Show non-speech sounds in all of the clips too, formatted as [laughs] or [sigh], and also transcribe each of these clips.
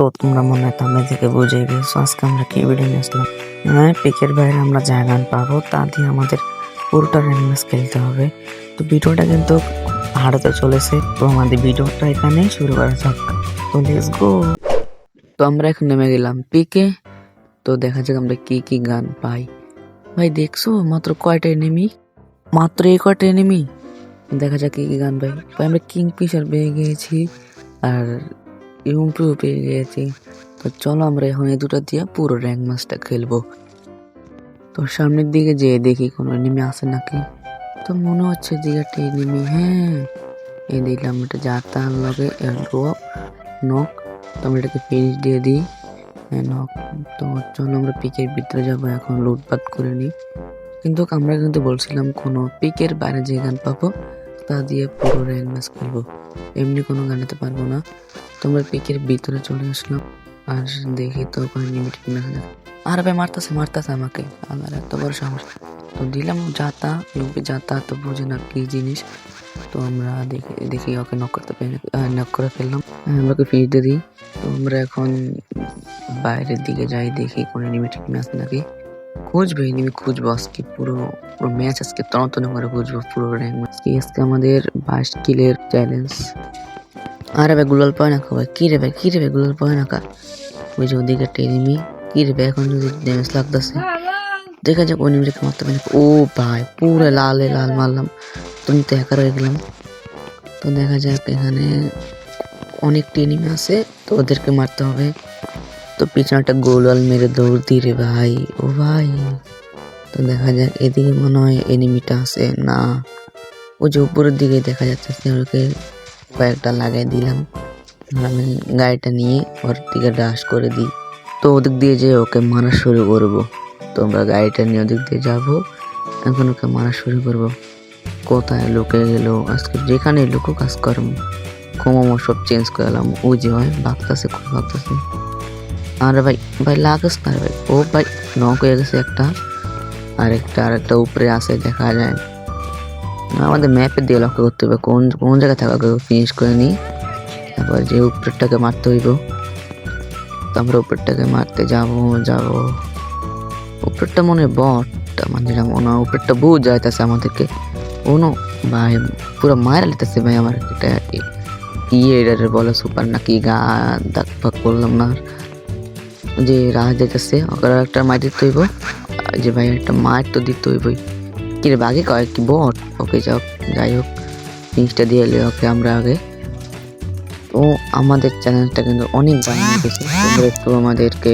তো তোমরা মনে হয় থামে থেকে বুঝে গেছো। আজকে আমরা কি ভিডিও নিয়ে আসলাম? হ্যাঁ পিকের বাইরে আমরা জায়গান পাবো, তা দিয়ে আমাদের পুরোটা র্যাঙ্ক খেলতে হবে। তো ভিডিওটা কিন্তু হারাতে চলেছে। তো আমাদের ভিডিওটা এখানে শুরু করা যাক। তো লেটস গো তো আমরা এখন নেমে গেলাম পিকে। তো দেখা যাক আমরা কি কি গান পাই। ভাই, দেখছ? মাত্র কয়টা এনিমি মাত্র এই কয়টা এনিমি দেখা যাক কি কি গান পাই। ভাই, আমরা কিং ফিশার পেয়ে গিয়েছি। আর ইউমপিও পেয়ে গিয়েছি। তো চলো আমরা এখন এই দুটো দিয়ে পুরো র্যাঙ্ক ম্যাচটা খেলব। তো সামনের দিকে যেয়ে দেখি কোনো এনিমি আছে নাকি। তো মনে হচ্ছে একটা এনিমি হ্যাঁ। এই দেখলাম এটা যাতা লগে ড্রপ নক, তো আমরা এটাকে ফিনিশ দিয়ে দিই। হ্যাঁ নক, তো চলো আমরা পিকের ভিতরে যাব, এখন লুটপাট করে নিই। কিন্তু আমরা কিন্তু বলছিলাম কোনো পিকের বাইরে যে গান পাবো, তা দিয়ে পুরো র্যাঙ্ক ম্যাচ খেলব। এমনি কোনো গানাতে পারব না। তো আমরা পিকের ভিতরে চলে আসলাম আর দেখি তো ওখানে লিমিটেড না আর ভাই মারতাছে মারতাছে আমাকে। আমার এত বড় সাহস। তো দিলাম যাতা ইউপি যাতা তো বুঝে না কি জিনিস। তো আমরা দেখি দেখি ওকে নক করতে পারি নক করে ফেললাম। হ্যাঁ, ওকে ফিস দিয়ে দিই। তো আমরা এখন বাইরের দিকে যাই দেখি কোনো লিমিটেড ম্যাচ নাকি। খুঁজবে এনিমি খুঁজবো আজকে পুরো পুরো ম্যাচ আজকে তন্ন করে খুঁজবো পুরো র্যাঙ্ক ম্যাচ আজকে আমাদের বাইশ কিলের চ্যালেঞ্জ আরে ভাই গুলাল পায় না ভাই কি রে ভাই কি রে ভাই গুলাল পায় না কা ওই যে ওদিকে একটা এনিমি কি রে ভাই এখন যদি ড্যামেজ লাগতেছে। দেখা যাক ওই এনিমিটাকে মারতে পারি। ও ভাই, পুরো লালে লাল মারলাম। তুমি তো হ্যাকার হয়ে গেলাম। তো দেখা যাক এখানে অনেকটি এনিমি আছে, তো ওদেরকে মারতে হবে। তো পিছনে একটা গোলাল মেরে দৌড় দিই রে ভাই। ও ভাই। তো দেখা যাক, এদিকে মনে হয় এনিমিটা আছে। না। ও যে উপরের দিকে দেখা যাচ্ছে ওকে কয়েকটা লাগাই দিলাম। আমি গাড়িটা নিয়ে ওর দিকে ডাস করে দিই। তো ওদিক দিয়ে যে ওকে মারা শুরু করব। তো আমরা গাড়িটা নিয়ে ওদিক দিয়ে যাব। এখন ওকে মারা শুরু করব। কোথায় লুকে গেল? আজকে যেখানে লুকো কাজ করম। কমামো সব চেঞ্জ করলাম ও যে হয় ভাগতেছে খুব ভাগতেছে আর ভাই ভাই লাগাস না ভাই। ও ভাই নক হয়ে গেছে একটা। আরেকটা আরেকটা উপরে আছে, দেখা যায়। আমাদের ম্যাপের দিয়ে লক্ষ্য করতে হবে, কোন কোন জায়গায় থাকা ফিনিশ করে নিই। তারপর যে উপরেরটাকে মারতে হইব, তো আমরা উপরেরটাকে মারতে যাব যাব। উপরেরটা মনে বট মানে যেটা মনে উপরেরটা বুঝ যাইতেছে আমাদেরকে। কোনো ভাই, পুরো মায়ের লিতেছে ভাই আমার এটা ইয়ে এটারে বলে সুপার নাকি গা, দাগ ফাগ করলাম না যে রাহ যাইতেছে ওকে একটা মার দিতে হইব। যে ভাই একটা মার তো দিতে হইবই। কি রে বাকি কয় কি বট ওকে যাও যাই হোক, জিনিসটা দিয়ে এলে ওকে আমরা আগে। তো আমাদের চ্যানেলটা কিন্তু অনেক বানিয়ে গেছে তোমরা একটু আমাদেরকে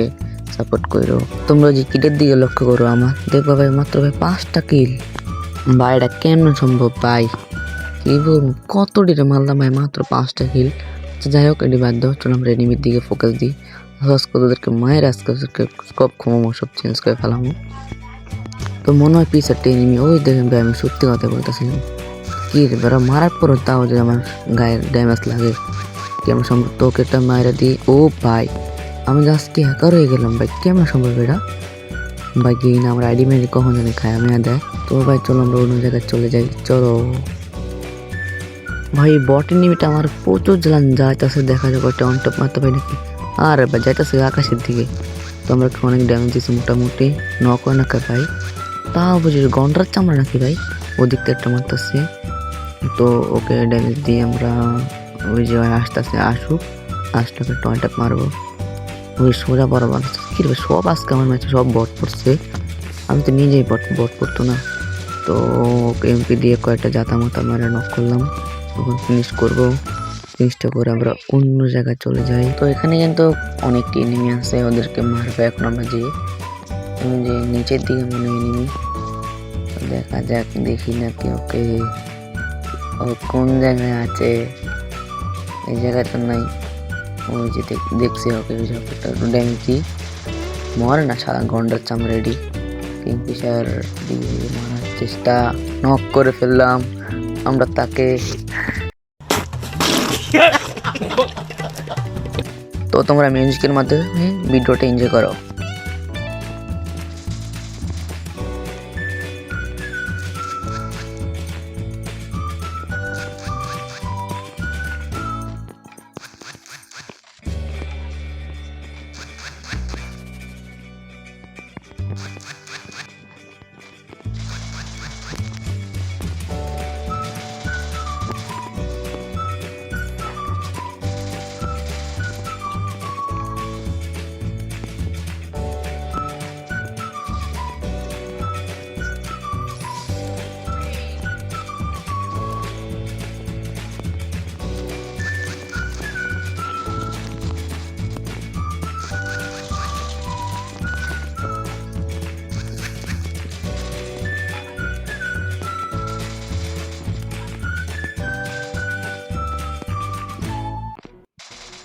সাপোর্ট করো। তোমরা যে কিটের দিকে লক্ষ্য করো, আমার দেখব ভাই, মাত্র ভাই পাঁচটা কিল। ভাই, এটা কেমন সম্ভব ভাই? কি বলব কত ডিরে মারলাম ভাই, মাত্র পাঁচটা কিল। যাই হোক, এটি বাদ দাও, চলো আমরা এনিমির দিকে ফোকাস দিই। করে ওদেরকে মায়ের আজকে ওদেরকে সব ক্ষমা সব চেঞ্জ করে ফেলামো তো মনে হয় পিস একটা এনিমি ওই দেখেন ভাই আমি সত্যি কথা বলতেছিলাম কি রে মারার পরও তাও যে আমার গায়ের ড্যামেজ লাগে। কেমন সম্ভব? তোকে একটা মায়েরা দিই। ও ভাই, আমি জাস্ট কি হ্যাকার হয়ে গেলাম ভাই। কেমন সম্ভব এটা ভাই কি না আমরা আইডি মেডি কখন জানি খাই আমি না দেয় তো ভাই, চলো আমরা অন্য জায়গায় চলে যাই। চলো। ভাই বট নিমিটা আমার প্রচুর জ্বালান যাইতেছে, দেখা যাবে একটা অন টপ মারতে পারি নাকি। আর ভাই, যাইতেছে আকাশের দিকে। তো আমরা অনেক ড্যামেজ দিয়েছি মোটামুটি? নক হয় না ভাই তাও বুঝি গন্ডার চামড়া নাকি ভাই? ওদিক থেকে একটা মারতেছে। তো ওকে ড্যামেজ দিয়ে আমরা ওই যে আসতেছে, আসুক। আসটাকে টয়টা মারবো। ওই সোজা বরাবর কি রে সব আজকে আমার ম্যাচে সব বট পড়ছে। আমি তো নিজেই বট বট পড়তো না। তো ওকে এমপি দিয়ে কয়েকটা জাতা মাতা মারা নক করলাম। তখন ফিনিশ করব। ফিনিশটা করে আমরা অন্য জায়গায় চলে যাই। তো এখানে কিন্তু অনেক এনিমি আছে, ওদেরকে মারবে এখন আমরা যে। যে নিচের দিকে মনে এনিমি দেখা যাক দেখি নাকি ওকে ও কোন জায়গায় আছে? এই জায়গায় তো নাই। ওই যে দেখ- দেখছি ওকে দিই মরে না সারা গন্ডার চাম রেডি কিংফিশার দিয়ে মারার চেষ্টা। নক করে ফেললাম। আমরা তাকে [laughs] তো তোমরা মিউজিকের মাধ্যমে ভিডিওটা এনজয় করো।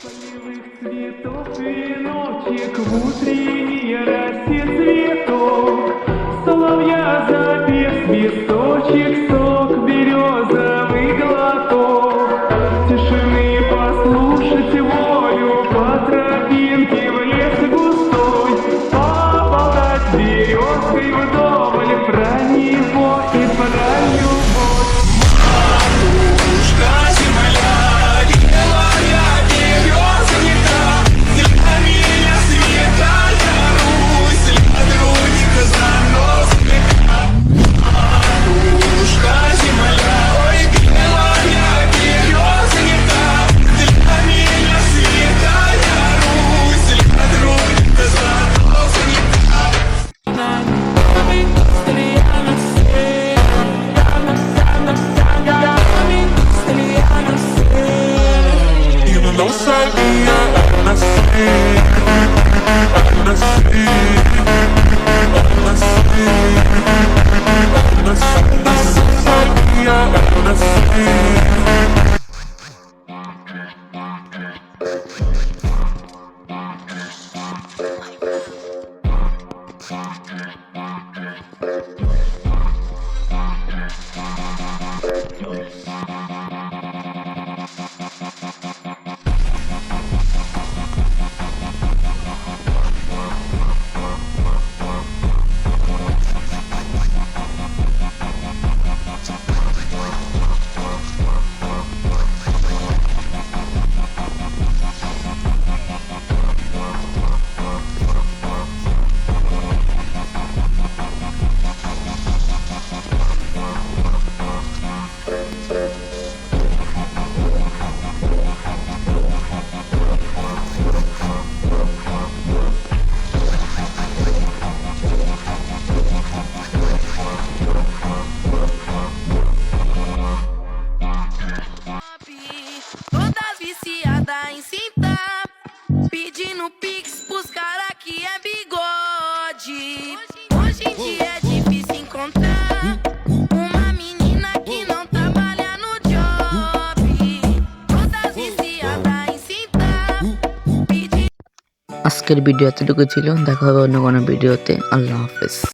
Полевых цветов веночек в утренний растет цветок, Соловья запев свисточек আজকের ভিডিও এতটুকু ছিল। দেখা হবে অন্য কোনো ভিডিওতে। আল্লাহ হাফেজ।